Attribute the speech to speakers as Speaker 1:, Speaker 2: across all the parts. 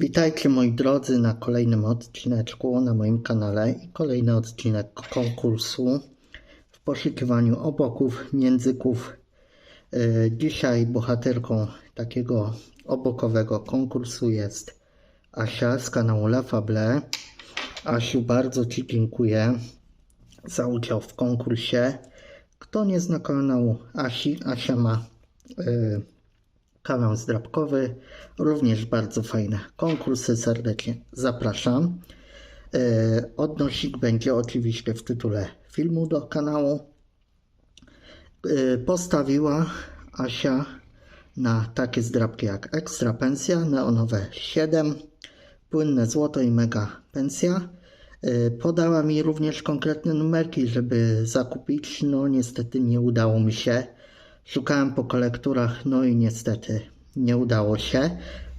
Speaker 1: Witajcie moi drodzy na kolejnym odcineczku na moim kanale i kolejny odcinek konkursu w poszukiwaniu oboków, międzyków. Yy, Dzisiaj bohaterką takiego obokowego konkursu jest Asia z kanału La Fable. Asiu, bardzo Ci dziękuję za udział w konkursie. Kto nie zna kanału Asi, Asia ma yy, kanał zdrabkowy, również bardzo fajne konkursy, serdecznie zapraszam. Yy, Odnosik będzie oczywiście w tytule filmu do kanału. Yy, Postawiła Asia na takie zdrabki jak Ekstra Pensja, Neonowe 7, Płynne Złoto i Mega Pensja. Yy, Podała mi również konkretne numerki, żeby zakupić. No niestety nie udało mi się. Szukałem po kolekturach, no i niestety nie udało się.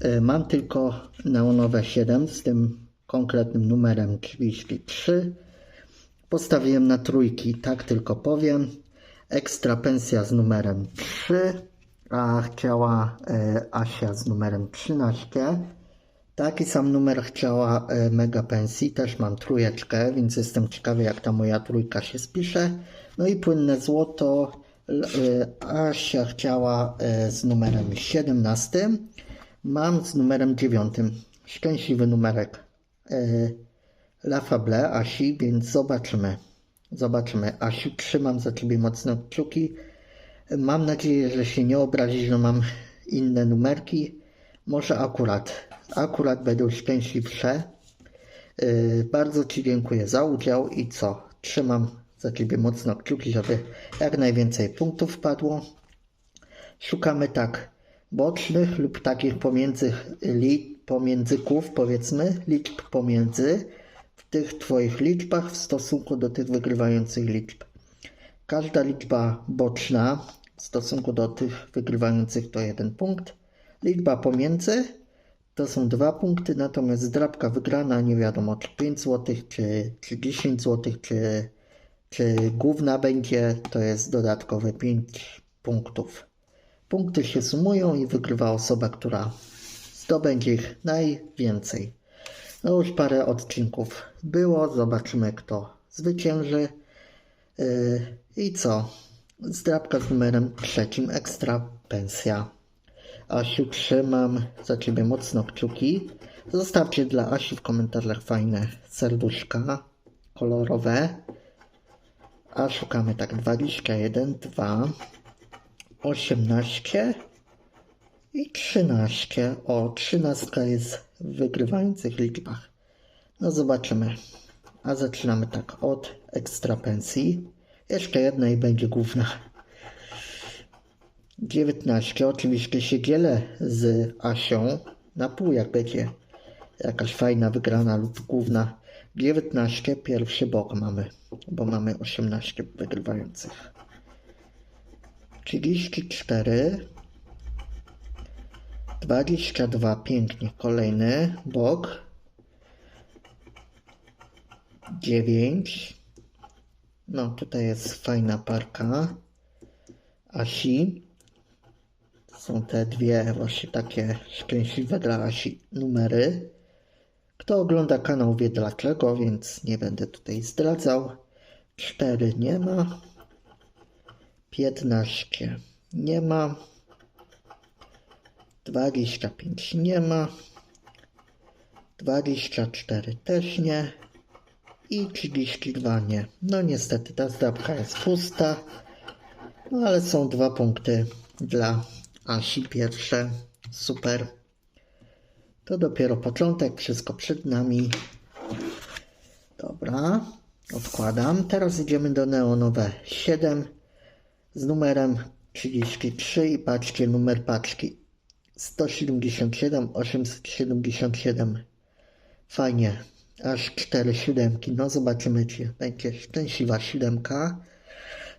Speaker 1: Yy, Mam tylko neonowe 7 z tym konkretnym numerem 33. Postawiłem na trójki, tak tylko powiem. Ekstra pensja z numerem 3, a chciała e, Asia z numerem 13. Taki sam numer chciała e, Mega Pensji, też mam trójeczkę, więc jestem ciekawy jak ta moja trójka się spisze. No i płynne złoto Asia chciała e, z numerem 17. Mam z numerem 9. Szczęśliwy numerek e, La Fable Asi, więc zobaczymy. Zobaczymy. Asiu, trzymam za Ciebie mocno kciuki. Mam nadzieję, że się nie obrazi, że mam inne numerki. Może akurat, akurat będą szczęśliwsze. Bardzo Ci dziękuję za udział i co? Trzymam za Ciebie mocno kciuki, żeby jak najwięcej punktów wpadło. Szukamy tak bocznych lub takich pomiędzy, li, pomiędzyków, powiedzmy, liczb pomiędzy w tych Twoich liczbach w stosunku do tych wygrywających liczb. Każda liczba boczna w stosunku do tych wygrywających to jeden punkt. Liczba pomiędzy to są dwa punkty, natomiast zdrabka wygrana nie wiadomo czy 5 zł, czy, czy 10 zł, czy, główna będzie, to jest dodatkowe 5 punktów. Punkty się sumują i wygrywa osoba, która zdobędzie ich najwięcej. No już parę odcinków było, zobaczymy kto zwycięży. Yy, I co? Zdrabka z numerem trzecim, ekstra pensja. Asiu, trzymam za Ciebie mocno kciuki. Zostawcie dla Asi w komentarzach fajne serduszka kolorowe. A szukamy tak 21, 2, 18 i 13. O, 13 jest w wygrywających liczbach. No zobaczymy. A zaczynamy tak od ekstra pensji. Jeszcze jedna i będzie główna. 19. Oczywiście się dzielę z Asią na pół, jak będzie jakaś fajna wygrana lub główna. 19. Pierwszy bok mamy, bo mamy 18 wygrywających. 34. 22. Pięknie. Kolejny bok. 9. No, tutaj jest fajna parka. Asi. Są te dwie właśnie takie szczęśliwe dla Asi numery. Kto ogląda kanał wie dlaczego, więc nie będę tutaj zdradzał. 4 nie ma. 15 nie ma. 25 nie ma. 24 też nie. I 32 nie. No niestety ta zdrabka jest pusta. No ale są dwa punkty dla Asi pierwsze. Super. To dopiero początek, wszystko przed nami. Dobra, odkładam. Teraz idziemy do neonowe 7 z numerem 33 i patrzcie numer paczki 177 877. Fajnie, aż 4 siódemki. No zobaczymy, czy będzie szczęśliwa siódemka.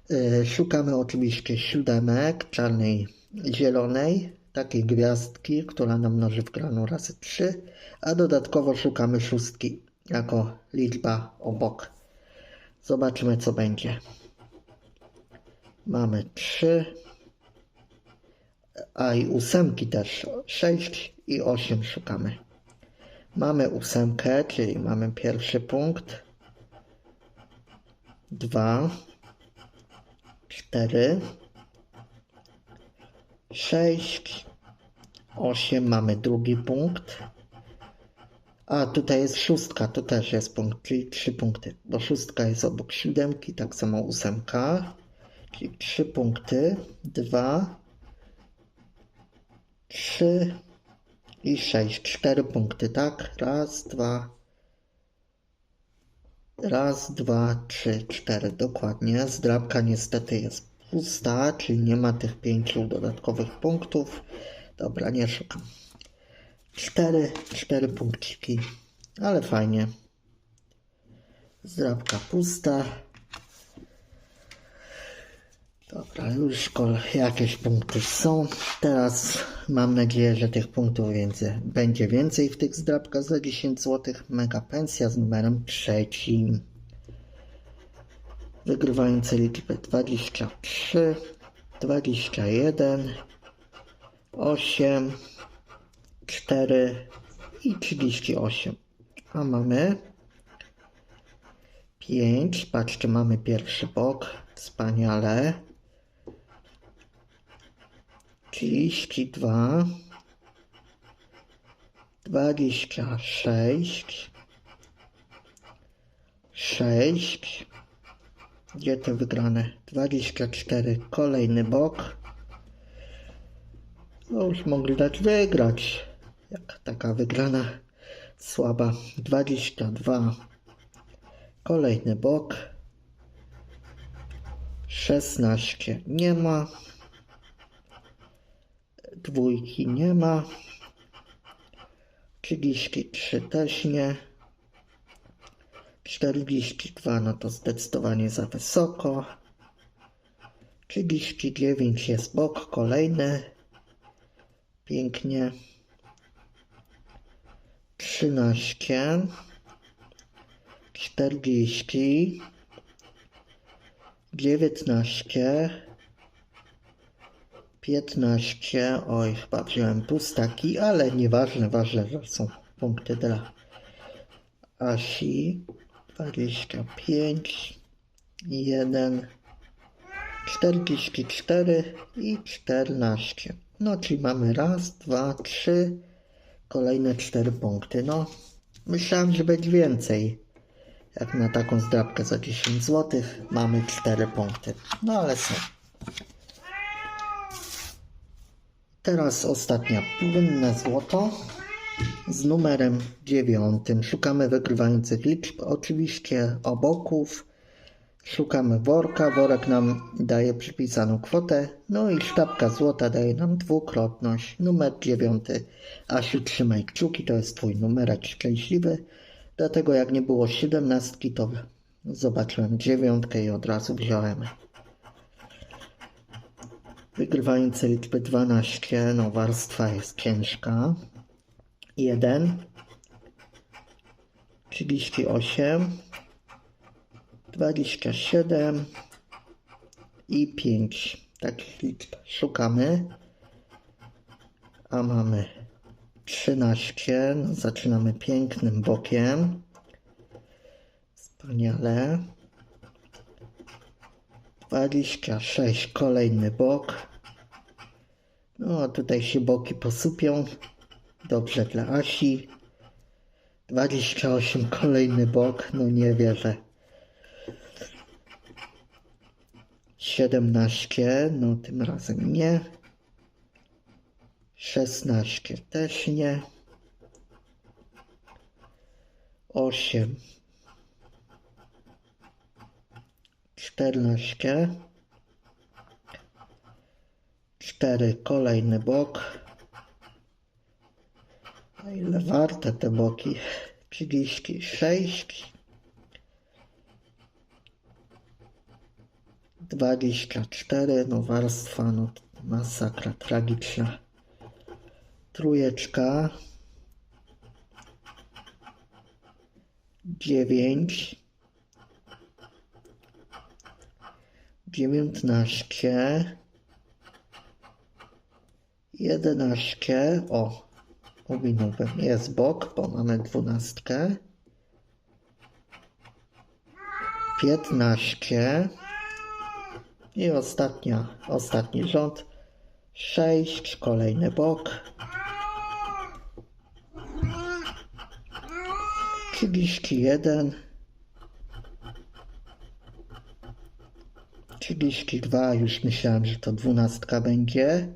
Speaker 1: Yy, Szukamy oczywiście siódemek, czarnej, zielonej, takiej gwiazdki, która nam mnoży w granu razy 3, a dodatkowo szukamy szóstki jako liczba obok. Zobaczymy co będzie. Mamy 3, a i ósemki też 6 i 8 szukamy. Mamy ósemkę, czyli mamy pierwszy punkt. Dwa, cztery, sześć, osiem. Mamy drugi punkt. A tutaj jest szóstka, to też jest punkt, czyli trzy punkty, bo szóstka jest obok siódemki, tak samo ósemka, czyli trzy punkty, dwa, trzy i sześć, cztery punkty, tak? Raz, dwa, raz, dwa, trzy, cztery, dokładnie. Zdrabka niestety jest pusta, czyli nie ma tych pięciu dodatkowych punktów. Dobra, nie szukam. Cztery, cztery punkciki, ale fajnie. Zdrabka pusta. Dobra, już jakieś punkty są. Teraz mam nadzieję, że tych punktów więcej, będzie więcej w tych zdrabkach za 10 zł. Mega pensja z numerem trzecim. Wygrywający liczby 23, 21, 8, 4 i 38. A mamy 5. Patrzcie, mamy pierwszy bok. Wspaniale. 32. 26. 6. Gdzie te wygrane? 24. Kolejny bok. No już mogli dać wygrać. Jak taka wygrana słaba. 22. Kolejny bok. 16 nie ma. Dwójki nie ma. 33 też nie. 42 no to zdecydowanie za wysoko. 39 jest bok kolejny. Pięknie. 13, 40, 19, 15, oj chyba wziąłem pustaki, ale nieważne, ważne, że są punkty dla Asi, 25, 1, 44 i 14. No, czyli mamy raz, dwa, trzy, kolejne cztery punkty. No, myślałem, że będzie więcej. Jak na taką zdrabkę za 10 zł mamy 4 punkty. No ale są. Teraz ostatnia płynne złoto z numerem 9. Szukamy wygrywających liczb, oczywiście oboków. Szukamy worka, worek nam daje przypisaną kwotę, no i sztabka złota daje nam dwukrotność. Numer 9. Asiu, trzymaj kciuki, to jest twój numerek szczęśliwy. Dlatego jak nie było siedemnastki, to zobaczyłem dziewiątkę i od razu wziąłem. Wygrywające liczby 12, no warstwa jest ciężka. 1, 38, 27 i 5 takich liczb szukamy. A mamy 13. No, zaczynamy pięknym bokiem. Wspaniale. 26. Kolejny bok. No, tutaj się boki posypią. Dobrze dla Asi. 28. Kolejny bok. No nie wierzę. 17. No tym razem nie. 16 też nie. 8 14 4 kolejny bok. A ile warte te boki? 36 24 no warstwa no masakra tragiczna. Trójeczka, dziewięć, dziewiętnaście, jedenaście, o, Uwinąłbym. Jest bok, bo mamy dwunastkę. 15 i ostatnia, ostatni rząd. 6, kolejny bok. 31 32, już myślałem, że to dwunastka będzie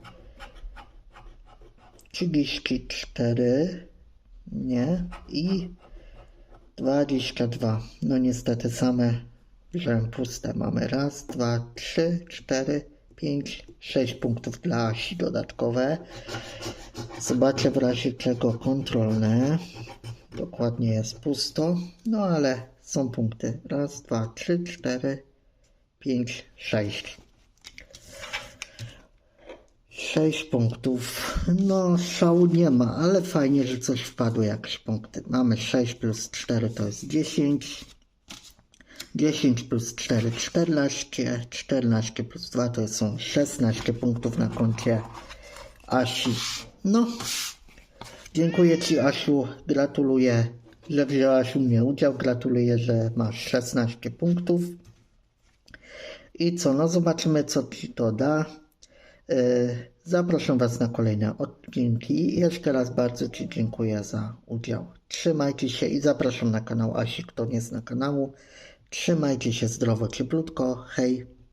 Speaker 1: 34 nie i 22. No niestety same wziąłem puste. Mamy raz, dwa, trzy, cztery, pięć, sześć punktów dla Asi dodatkowe. Zobaczę w razie czego kontrolne. Dokładnie jest pusto. No ale są punkty. Raz, dwa, trzy, cztery, pięć, sześć. Sześć punktów. No, szału nie ma, ale fajnie, że coś wpadło, jakieś punkty. Mamy 6 plus 4 to jest 10. 10 plus 4, 14. 14 plus 2 to są 16 punktów na koncie Asi. No, dziękuję Ci, Asiu. Gratuluję, że wzięłaś u mnie udział. Gratuluję, że masz 16 punktów. I co, no zobaczymy, co Ci to da. Yy, Zapraszam Was na kolejne odcinki. Jeszcze raz bardzo Ci dziękuję za udział. Trzymajcie się i zapraszam na kanał Asi, kto nie zna kanału. Trzymajcie się zdrowo, cieplutko. Hej!